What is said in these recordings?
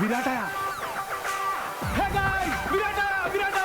విరాటయా hey guys విరాట విరాట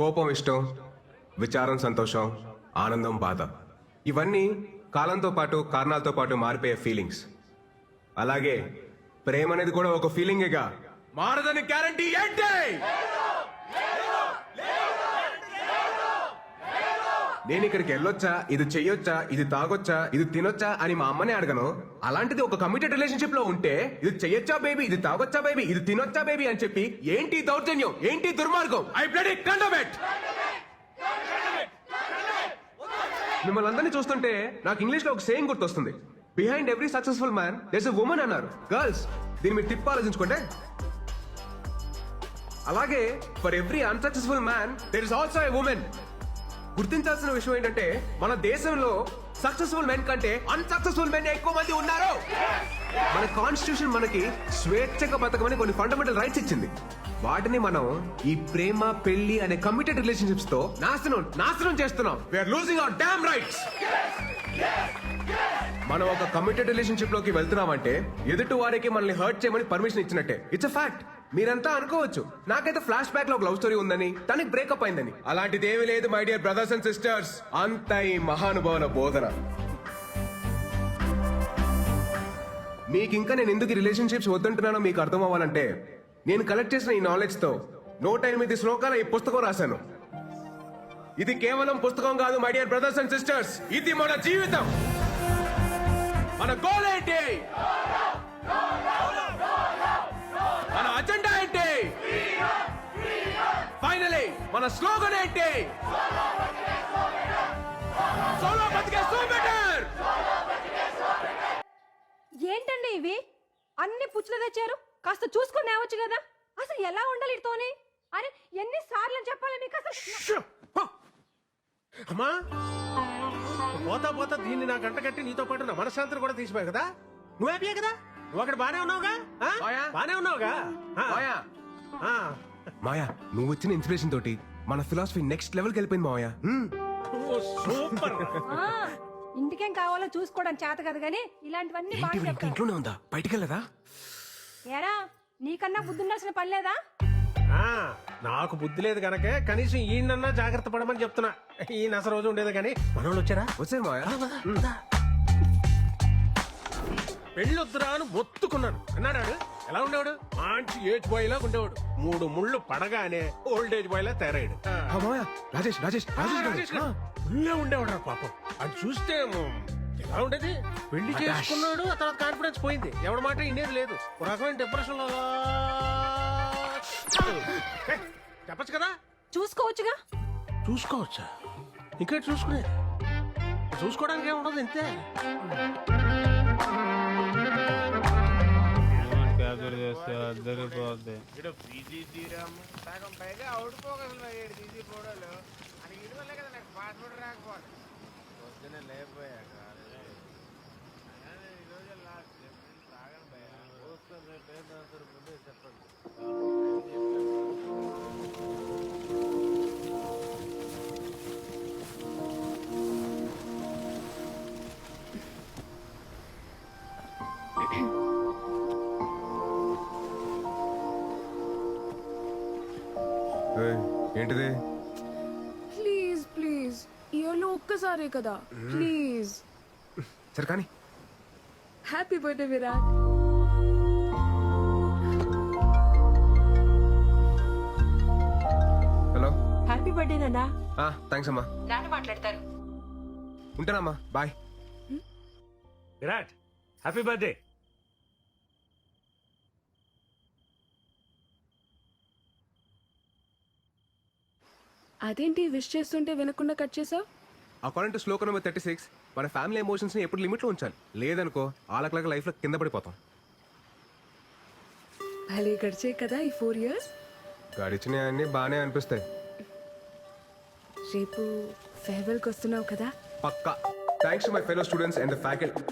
కోపం ఇష్టం విచారం సంతోషం ఆనందం బాధ. ఇవన్నీ కాలంతో పాటు కారణాలతో పాటు మారిపోయే ఫీలింగ్స్ అలాగే ప్రేమ అనేది కూడా ఒక ఫీలింగేగా మారదని గ్యారంటీ ఏంటి? నేను ఇక్కడికి వెళ్ళొచ్చా? ఇది చెయ్యొచ్చా? ఇది తాగొచ్చా? ఇది తినొచ్చా? అని మా అమ్మనే అడగను. అలాంటిది ఒక కమిటెడ్ రిలేషన్షిప్లో ఉంటే ఇది చెయ్యొచ్చా బేబీ ఇది తాగొచ్చా బేబీ ఇది తినొచ్చా బేబీ అని చెప్పి ఏంటి దౌర్జన్యం? ఏంటి దుర్మార్గం? ఐ బ్లడీ కండోబెట్ మిమ్మల్ని అందరినీ చూస్తుంటే నాకు ఇంగ్లీష్లో ఒక సేయింగ్ గుర్తొస్తుంది. Behind every successful man there's a woman అన్నారు. గర్ల్స్ దీని మీరు టిప్ ఆలోచించుకోండి. అలాగే for every unsuccessful man there is also a woman గుర్తించాల్సిన విషయం ఏంటంటే మన దేశంలో సక్సెస్ఫుల్ మెన్ కంటే అన్సక్సెస్ఫుల్ మెన్ ఎక్కువ మంది ఉన్నారు. మన కాన్స్టిట్యూషన్ మనకి స్వేచ్ఛగా బతకమని కొన్ని ఫండమెంటల్ రైట్స్ ఇచ్చింది. వాటిని మనం ఈ ప్రేమ పెళ్ళి అనే కమిటెడ్ రిలేషన్షిప్స్తో నాశనం నాశనం చేస్తున్నాం. We're losing our damn rights మనం ఒక కమిటెడ్ రిలేషన్షిప్లోకి వెళ్తున్నామంటే ఎదుటి వారికి మనల్ని హర్ట్ చేయమని పర్మిషన్ ఇచ్చినట్టే. ఇట్స్ అ ఫ్యాక్ట్ మీరంతా అనుకోవచ్చు. నాకైతే ఫ్లాష్ బ్యాక్లో ఒక లవ్ స్టోరీ ఉందని తనకి బ్రేకప్ అయిందని. అలాంటిది ఏమీ లేదు my dear brothers and sisters అంత ఈ మహానుభావుల బోధన. మీకు ఇంకా నేను ఎందుకు రిలేషన్షిప్స్ వద్దంటున్నానో మీకు అర్థం అవ్వాలంటే నేను కలెక్ట్ చేసిన ఈ నాలెడ్జ్తో నూట ఎనిమిది శ్లోకాల ఈ పుస్తకం రాశాను. ఇది కేవలం పుస్తకం కాదు my dear brothers and sisters ఇది మన జీవితం. మన గోల్ ఏంటి? మన స్లోగన్ ఏంటి? ఏంటండి ఇవి? అన్ని పుచ్చులు తెచ్చారు? కాస్త చూసుకొని నేవచ్చు కదా? అసలు ఎలా ఉండాలి ఇతోని అరే ఎన్ని సార్లు చెప్పాలి మీకు అసలు? అమ్మా! పోతా పోతా దీన్ని నా గంట కట్టి నీతో పాటు నా మనశ్శాంతిని కూడా తీసిపోయావు కదా? నువ్వు కదా? నువ్వు అక్కడ బానే ఉన్నావుగా? బానే ఉన్నావుగా? ఆ. మాయా నువ్వు వచ్చిన ఇన్స్పిరేషన్ తోటి మన ఫిలాసఫీ నెక్స్ట్ లెవెల్కి వెళ్ళిపోయింది మాయా ఓ, సూపర్. ఆ, ఇంటికేం కావాలో చూసుకోవడం చేత కదా గానీ ఇలాంటివన్నీ బాగా ఇంకా ఇంట్లోనే ఉందా? బయటికి వెళ్ళదా ఏరా నీకన్నా బుద్ధి ఉండాల్సిన పని లేదా? ఆ, నాకు బుద్ధి లేదు గనకే కనీసం ఈయనన్నా జాగ్రత్త పడమని చెప్తున్నా. ఈయన అసలు రోజు ఉండేది కానీ మనోళ్ళు వచ్చారా? వచ్చే వద్దురా అని మొత్తుకున్నాను. అన్నాడు ఆడు. ఎలా ఉండేవాడు? మంచి ఏజ్ బాయ్ లా ఉండేవాడు. మూడు ముళ్ళు పడగానే ఓల్డ్ ఏజ్ బాయ్ లా తయారయ్యాడు. రాజేష్ రాజేష్ రాజేష్. ఫుల్లే ఉండేవాడు రా పాపం. అది చూస్తే ఎలా ఉండేది? పెళ్ళి చేసుకున్నాడు ఆ తర్వాత కాన్ఫిడెన్స్ పోయింది. ఎవడి మాట ఇండేది లేదు. ఒక రకమైన డిప్రెషన్లో చెప్పచ్చు కదా? చూసుకోవచ్చుగా? చూసుకోవచ్చా? ఇంకా చూసుకునే? చూసుకోవడానికి ఏముండదు ఇంతే. అద్దరిపోద్ది ఇక్కడ తీరాము సగం పైగా అవుట్ పోగలు ఏడు తీసి ఫోటోలు అని ఇది వల్లే కదా నాకు పాస్పోర్ట్ రాకపోతే పొద్దున్నే లేకపోయాక ఈరోజు లాస్ట్. భయ వస్తాను రేపు ఏం చెప్పండి. ఏంటిది? ప్లీజ్ ప్లీజ్ ఇయర్లో ఒక్కసారే కదా. Hmm. ప్లీజ్ సరే కానీ. Happy birthday Virat hello happy birthday నాన్న థ్యాంక్స్ అమ్మా. నాన్న మాట్లాడతారు. ఉంటానమ్మా. బాయ్ విరాట్ హ్యాపీ బర్త్డే అదేంటి విష్ చేస్తుంటే వినకుండా కట్ చేసావు? According to shloka number thirty six మన ఫ్యామిలీ ఎమోషన్స్ని ఎప్పుడు లిమిట్లో ఉంచాలి. లేదనుకో ఆలకలక లైఫ్లో కింద పడిపోతాం. భలే గడిచే కదా ఈ ఫోర్ ఇయర్స్ గడిచినవి అన్ని బాగానే అనిపిస్తాయి. రేపు ఫేర్వెల్కి వస్తున్నావు కదా? పక్కా. Thanks to my fellow students and the faculty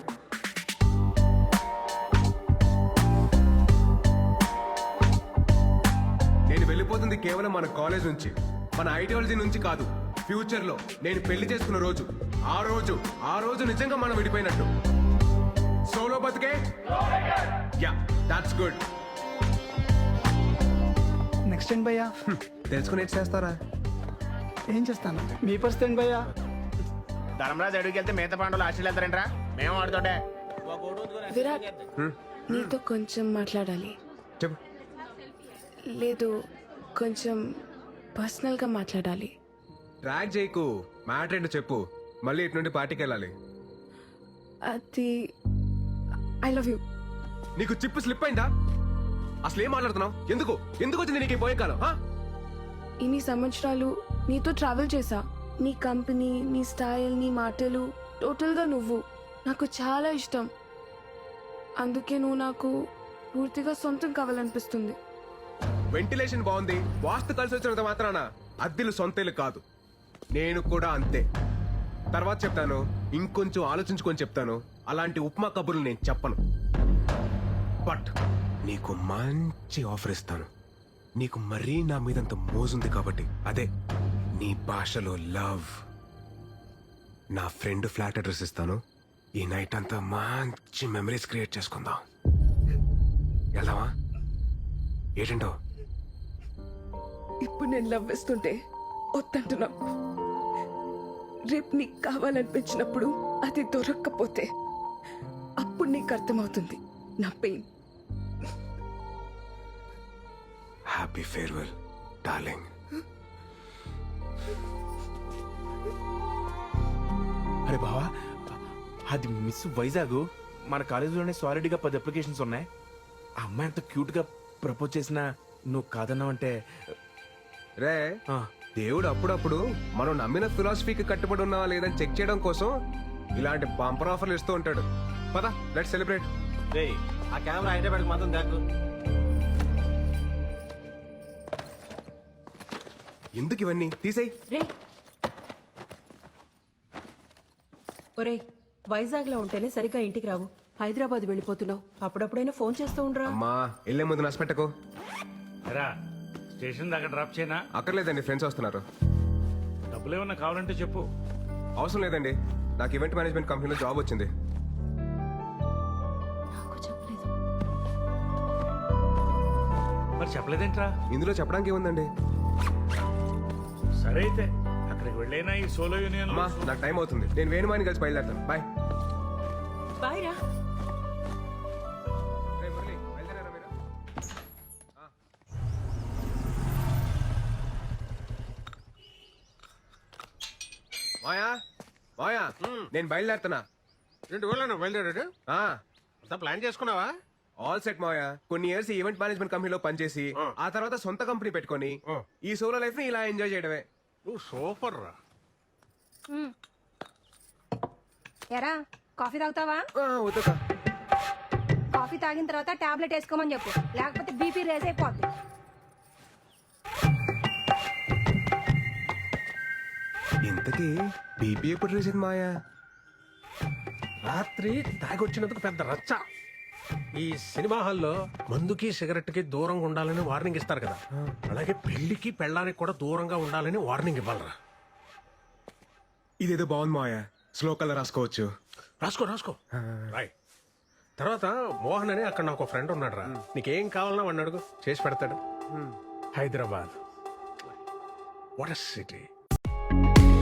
నేను వెళ్ళిపోతుంది కేవలం మన కాలేజ్ నుంచి. మన ఐడియాలజీ నుంచి కాదు ఫ్యూచర్లో నేను పెళ్ళి చేసుకున్న రోజు ఆ రోజు ఆ రోజు నిజంగా మనం విడిపోయినట్టు. సోలో బతికే? యా దాట్స్ గుడ్ నెక్స్ట్ ఏంటి భయ్యా తెలుసుకుని ఏం చేస్తారా? ఏం చేస్తాను? మీ పరిస్థితి ఏంటి భయ్యా ధర్మరాజు అడుగుకి వెళ్తే మిగతా పాండవులు ఆస్ట్రేలియా వెళ్తారంట్రా మేము ఆడుతుంటే విరాట్ నీతో కొంచెం మాట్లాడాలి. చెప్పు. లేదు కొంచెం పర్సనల్గా మాట్లాడాలి. ట్రాక్ చేయకు. మ్యాటర్ ఏంటో చెప్పు. మళ్ళీ ఇటు నుండి పార్టీకి వెళ్ళాలి. అది ఐ లవ్ యూ నీకు చిప్పు స్లిప్ అయిందా? అసలు ఏం మాట్లాడుతున్నావు? ఎందుకు? ఎందుకు వచ్చింది నీకు ఈ పోయే కాలం ఆ? ఇన్ని సంవత్సరాలు నీతో ట్రావెల్ చేసా నీ కంపెనీ నీ స్టైల్ నీ మాటలు టోటల్గా నువ్వు. నాకు చాలా ఇష్టం. అందుకే నువ్వు నాకు పూర్తిగా సొంతం కావాలనిపిస్తుంది. వెంటిలేషన్ బాగుంది. వాస్తు కలిసి వచ్చినంత మాత్రాన అద్దెలు సొంతేలు కాదు. నేను కూడా అంతే. తర్వాత చెప్తాను. ఇంకొంచెం ఆలోచించుకొని చెప్తాను. అలాంటి ఉప్మా కబుర్లు నేను చెప్పను. బట్ నీకు మంచి ఆఫర్ ఇస్తాను. నీకు మరీ నా మీదంత మోజుంది కాబట్టి. అదే నీ భాషలో లవ్. నా ఫ్రెండ్ ఫ్లాట్ అడ్రస్ ఇస్తాను. ఈ నైట్ అంతా మంచి మెమరీస్ క్రియేట్ చేసుకుందాం. వెళ్దామా? ఏంటంటో ఇప్పుడు నేను లవ్ వేస్తుంటే వద్దంటున్నావు. రేపు నీకు కావాలనిపించినప్పుడు అది దొరక్కపోతే అప్పుడు నీకు అర్థమవుతుంది నా పెయిన్. హ్యాపీ ఫేర్వెల్ డార్లింగ్ అరే బావా అది మిస్ వైజాగ్. మన కాలేజీలోనే సాలిడ్గా పది అప్లికేషన్స్ ఉన్నాయి. ఆ అమ్మాయి అంత క్యూట్గా ప్రపోజ్ చేసినా నువ్వు కాదన్నావంటే రే ఆ, దేవుడు అప్పుడప్పుడు మనం నమ్మిన ఫిలాసఫీకి కట్టుబడి ఉన్నావా లేదని చెక్ చేయడం కోసం ఇలాంటి బంపర్ ఆఫర్లు ఇస్తూ ఉంటాడు. పద లెట్ సెలబ్రేట్ ఆ కెమెరా హైదరాబాద్ మాత్రం దాకు ఎందుకు ఇవన్నీ? తీసేయ్. రే ఒరే వైజాగ్లో ఉంటేనే సరిగ్గా ఇంటికి రావు. హైదరాబాద్ వెళ్ళిపోతున్నావు. అప్పుడప్పుడైనా ఫోన్ చేస్తూ ఉండరా? అమ్మా వెళ్ళే ముందు నష్టపెట్టకు. రా. స్టేషన్ దాకా డ్రాప్ చేయనా? అక్కర్లేదండి ఫ్రెండ్స్ వస్తున్నారు. డబ్బులు ఏమన్నా కావాలంటే చెప్పు. అవసరం లేదండి. నాకు ఈవెంట్ మేనేజ్మెంట్ కంపెనీలో జాబ్ వచ్చింది. నాకు చెప్పలేదు. మరి చెప్పలేదేంట్రా? ఇందులో చెప్పడానికి ఏముందండి? సరే అయితే అక్కడికి వెళ్ళైనా ఈ సోలో యూనియన్ అమ్మా నాకు టైం అవుతుంది. నేను వేణుమాని కలిసి బయలుదేరుతాను. బాయ్ బాయ్ రా. మాయా? మాయా? నేను బయలుదేరుతున్నా. రెండు ఊళ్ళో బయలుదేరాడు? ఆ, అంతా ప్లాన్ చేసుకున్నావా? ఆల్ సెట్ మాయా. కొన్ని ఇయర్స్ ఈవెంట్ మేనేజ్మెంట్ కంపెనీలో పనిచేసి ఆ. తర్వాత సొంత కంపెనీ పెట్టుకొని ఈ సోలో లైఫ్ని ఇలా ఎంజాయ్ చేయడమే. నువ్వు సూపర్ రా. ఎరా కాఫీ తాగుతావా? ఆ, వద్దుకా. కాఫీ తాగిన తర్వాత టాబ్లెట్ వేసుకోమని చెప్పు. లేకపోతే బీపీ రేజ్ అయిపోద్ది. ఇంతకీ బీపీ ఎప్పుడు రీసెంట్ మాయా? రాత్రి తాగొచ్చినందుకు పెద్ద రచ్చ. ఈ సినిమా హాల్లో మందుకి సిగరెట్కి దూరంగా ఉండాలని వార్నింగ్ ఇస్తారు కదా. అలాగే పెళ్ళికి పెళ్ళానికి కూడా దూరంగా ఉండాలని వార్నింగ్ ఇవ్వాలరా. ఇదేదో బాగుంది మాయా. స్లో కలర్ రాసుకోవచ్చు. రాసుకో రాసుకో. రాయ్. తర్వాత మోహన్ అని అక్కడ నాకు ఫ్రెండ్ ఉన్నాడు రా నీకేం కావాలన్నా వాడిని అడుగు. చేసి పెడతాడు. Hyderabad. What city Thank you